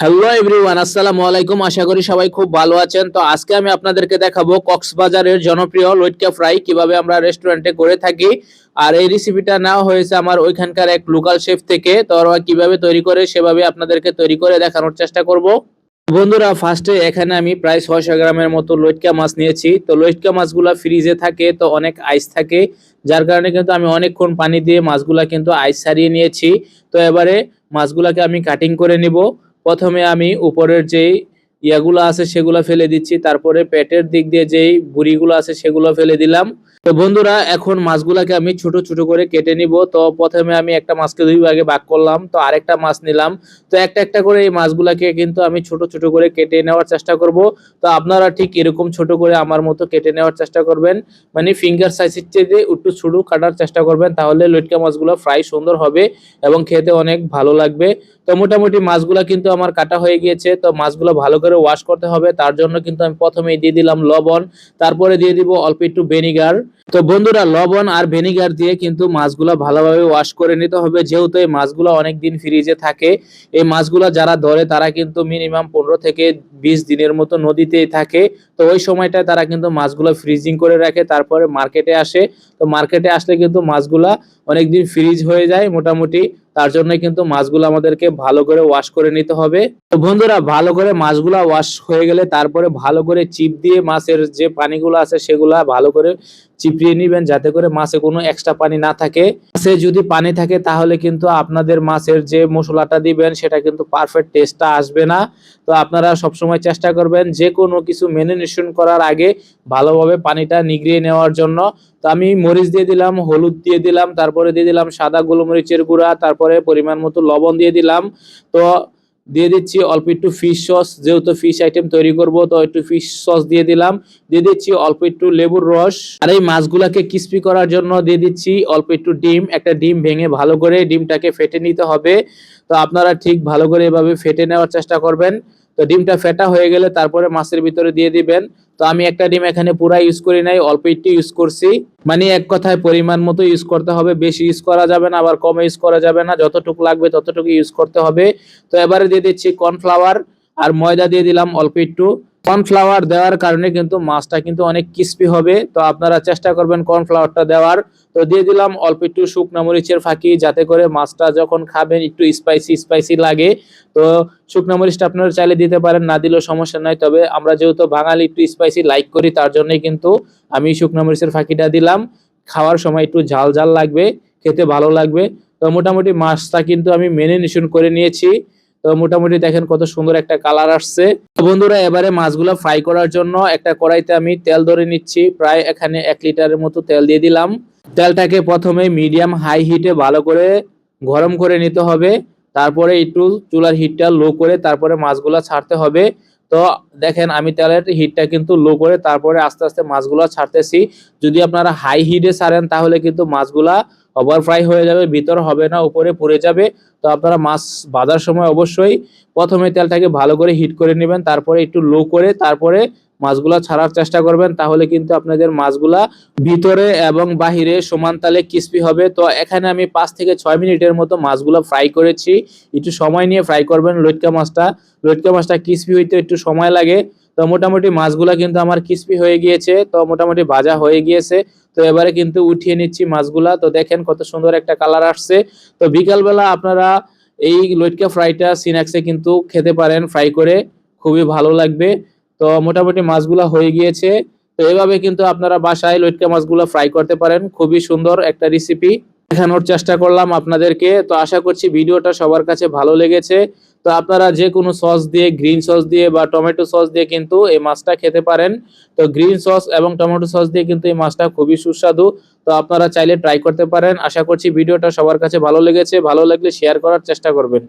Hello everyone আসসালামু আলাইকুম। আশা করি সবাই খুব ভালো আছেন। তো আজকে আমি আপনাদেরকে দেখাবো কক্সবাজারের জনপ্রিয় লইটকা ফ্রাই কীভাবে আমরা রেস্টুরেন্টে করে থাকি। আর এই রেসিপিটা নেওয়া হয়েছে আমার ওইখানকার এক লোকাল শেফ থেকে। তো ওরা কীভাবে তৈরি করে সেভাবে আপনাদেরকে তৈরি করে দেখানোর চেষ্টা করব। বন্ধুরা ফার্স্টে এখানে আমি প্রায় ছয়শো গ্রামের মতো লইটকা মাছ নিয়েছি। তো লইটকা মাছগুলা ফ্রিজে থাকে, তো অনেক আইস থাকে। যার কারণে কিন্তু আমি অনেকক্ষণ পানি দিয়ে মাছগুলা কিন্তু আইস সারিয়ে নিয়েছি। তো এবারে মাছগুলাকে আমি কাটিং করে নিব। প্রথমে আমি উপরের যেই ইয়াগুলো আছে সেগুলো ফেলে দিচ্ছি, তারপরে পেটের দিক দিয়ে যেই বুড়িগুলো আছে সেগুলো ফেলে দিলাম। তো বন্ধুরা, এখন মাছগুলাকে আমি ছোট ছোট করে কেটে নিব। তো প্রথমে আমি একটা মাছকে দুই ভাগে ভাগ করলাম। তো আরেকটা মাছ নিলাম। তো একটা একটা করে এই মাছগুলাকে কিন্তু আমি ছোট ছোট করে কেটে নেওয়ার চেষ্টা করব। তো আপনারা ঠিক এরকম ছোট করে আমার মতো কেটে নেওয়ার চেষ্টা করবেন। মানে ফিঙ্গার সাইজের চেয়ে একটু ছোট কাটার চেষ্টা করবেন, তাহলে লটকা মাছগুলো ফ্রাই সুন্দর হবে এবং খেতে অনেক ভালো লাগবে। তো মোটামুটি মাছগুলা কিন্তু আমার কাটা হয়ে গিয়েছে। তো মাছগুলো ভালো করে ওয়াশ করতে হবে। তার জন্য কিন্তু আমি প্রথমেই দিয়ে দিলাম লবণ। তারপরে দিয়ে দিব অল্প একটু ভিনিগার তো বন্ধুরা, লবণ আর ভিনিগার দিয়ে কিন্তু মাছগুলো ভালোভাবে ওয়াশ করে নিতে হবে। যেহেতু এই মাছগুলো অনেক দিন ফ্রিজে থাকে, এই মাছগুলো যারা ধরে তারা কিন্তু মিনিমাম পনেরো থেকে বিশ দিনের মতো নদীতেই থাকে। তো ওই সময়টায় তারা কিন্তু মাছগুলো ফ্রিজিং করে রাখে, তারপরে মার্কেটে আসে। তো মার্কেটে আসলে কিন্তু মাছগুলা অনেকদিন ফ্রিজ হয়ে যায় মোটামুটি। তার জন্য কিন্তু মাছগুলো আমাদেরকে ভালো করে ওয়াশ করে নিতে হবে। তো বন্ধুরা, ভালো করে মাছগুলা ওয়াশ হয়ে গেলে তারপরে ভালো করে চিপ দিয়ে মাছের যে পানিগুলো আছে সেগুলা ভালো করে চিপড়িয়ে নিবেন যাতে করে মাছে কোনো এক্সট্রা পানি না থাকে। মাছে যদি পানি থাকে তাহলে কিন্তু আপনাদের মাছের যে মশলাটা দিবেন সেটা কিন্তু পারফেক্ট টেস্টটা আসবে না। তো আপনারা সবসময় চেষ্টা করবেন যে কোনো কিছু মেরিনেশন করার আগে ভালোভাবে পানিটা নিগড়িয়ে নেওয়ার জন্য। তো আমি মরিচ দিয়ে দিলাম, হলুদ দিয়ে দিলাম, তারপরে দিয়ে দিলাম সাদা গোলমরিচের গুঁড়া, তারপরে পরিমাণ মতো লবণ দিয়ে দিলাম। তো দিয়ে দিচ্ছি অল্প একটু ফিশ সস যেহেতু ফিশ আইটেম তৈরি করব, তো একটু ফিশ সস দিয়ে দিলাম। দিয়ে দিচ্ছি অল্প একটু লেবুর রস। আর এই মাছগুলাকে ক্রিস্পি করার জন্য দিয়ে দিচ্ছি অল্প একটু ডিম। একটা ডিম ভেঙে ভালো করে ডিমটাকে ফেটে নিতে হবে। তো আপনারা ঠিক ভালো করে এভাবে ফেটে নেওয়ার চেষ্টা করবেন। তো ডিমটা ফেটা হয়ে গেলে তারপরে মাছের ভিতরে দিয়ে দিবেন। তো আমি একটা ডিম এখানে পুরা ইউজ করি নাই, অল্প একটু ইউজ করছি। মানে এক কথায় পরিমাণ মতো ইউজ করতে হবে, বেশি ইউজ করা যাবে না, আবার কম ইউজ করা যাবে না। যতটুকু লাগবে ততটুকু ইউজ করতে হবে। তো এবারে দিয়ে দিচ্ছি কর্নফ্লাওয়ার আর ময়দা দিয়ে দিলাম অল্প একটু। কর্নফ্লাওয়ার দেওয়ার কারণে কিন্তু মাছটা কিন্তু অনেক ক্রিস্পি হবে। তো আপনারা চেষ্টা করবেন কর্নফ্লাওয়ারটা দেওয়ার। তো দিয়ে দিলাম অল্প একটু শুকনা মরিচের ফাঁকি, যাতে করে মাছটা যখন খাবেন একটু স্পাইসি স্পাইসি লাগে। তো শুকনা মরিচটা আপনারা চাইলে দিতে পারেন, না দিলেও সমস্যা নাই। তবে আমরা যেহেতু বাঙালি, একটু স্পাইসি লাইক করি, তার জন্যই কিন্তু আমি শুকনা মরিচের ফাঁকিটা দিলাম। খাওয়ার সময় একটু ঝাল ঝাল লাগবে, খেতে ভালো লাগবে। তো মোটামুটি মাছটা কিন্তু আমি মেরিনেশন করে নিয়েছি। মোটামুটি দেখেন কত সুন্দর একটা কালার আসছে। বন্ধুরা, এবারে মাছগুলো ফ্রাই করার জন্য একটা কড়াইতে আমি তেল ধরে নিচ্ছি। প্রায় এখানে এক লিটারের মতো তেল দিয়ে দিলাম। তেলটাকে প্রথমে মিডিয়াম হাই হিটে ভালো করে গরম করে নিতে হবে। তারপরে একটু চুলার হিটটা লো করে তারপরে মাছগুলো ছাড়তে হবে। তো দেখেন আমি তেলের হিটটা কিন্তু লো করে তারপরে আস্তে আস্তে মাছগুলো ছাড়তেছি। যদি আপনারা হাই হিটে ছাড়েন তাহলে কিন্তু মাছগুলা ওভার ফ্রাই হয়ে যাবে, ভিতর হবে না, উপরে পড়ে যাবে। তো আপনারা মাছ বাজার সময় অবশ্যই প্রথমে তেলটাকে ভালো করে হিট করে নেবেন, তারপরে একটু লো করে তারপরে মাছগুলা ছাড়ার চেষ্টা করবেন, তাহলে কিন্তু আপনাদের মাছগুলা ভিতরে এবং বাহিরে সমান তালে ক্রিস্পি হবে। তো এখানে আমি পাঁচ থেকে ছয় মিনিটের মতো মাছগুলা ফ্রাই করেছি। একটু সময় নিয়ে ফ্রাই করবেন লটকা মাছটা। লটকা মাছটা ক্রিস্পি হইতে একটু সময় লাগে। তো মোটামুটি মাছগুলা কিন্তু আমার ক্রিস্পি হয়ে গিয়েছে, তো মোটামুটি ভাজা হয়ে গিয়েছে। তো এবারে কিন্তু উঠিয়ে নিচ্ছি মাছগুলা। তো দেখেন কত সুন্দর একটা কালার আসছে। তো বিকালবেলা আপনারা এই লটকা ফ্রাইটা সিনাক্সে কিন্তু খেতে পারেন ফ্রাই করে। খুবই ভালো লাগবে। তো মোটামুটি মাছগুলা হয়ে গিয়েছে। তো এভাবে কিন্তু আপনারা বাসায় লটকা মাছগুলো ফ্রাই করতে পারেন। খুবই সুন্দর একটা রেসিপি দেখানোর চেষ্টা করলাম আপনাদেরকে। তো আশা করছি ভিডিওটা সবার কাছে ভালো লেগেছে। তো আপনারা যে কোনো সস দিয়ে গ্রিন সস দিয়ে বা টমেটো সস দিয়ে কিন্তু এই মাছটা খেতে পারেন। তো গ্রিন সস এবং টমেটো সস দিয়ে কিন্তু এই মাছটা খুবই সুস্বাদু। তো আপনারা চাইলে ট্রাই করতে পারেন। আশা করছি ভিডিওটা সবার কাছে ভালো লেগেছে। ভালো লাগলে শেয়ার করার চেষ্টা করবেন।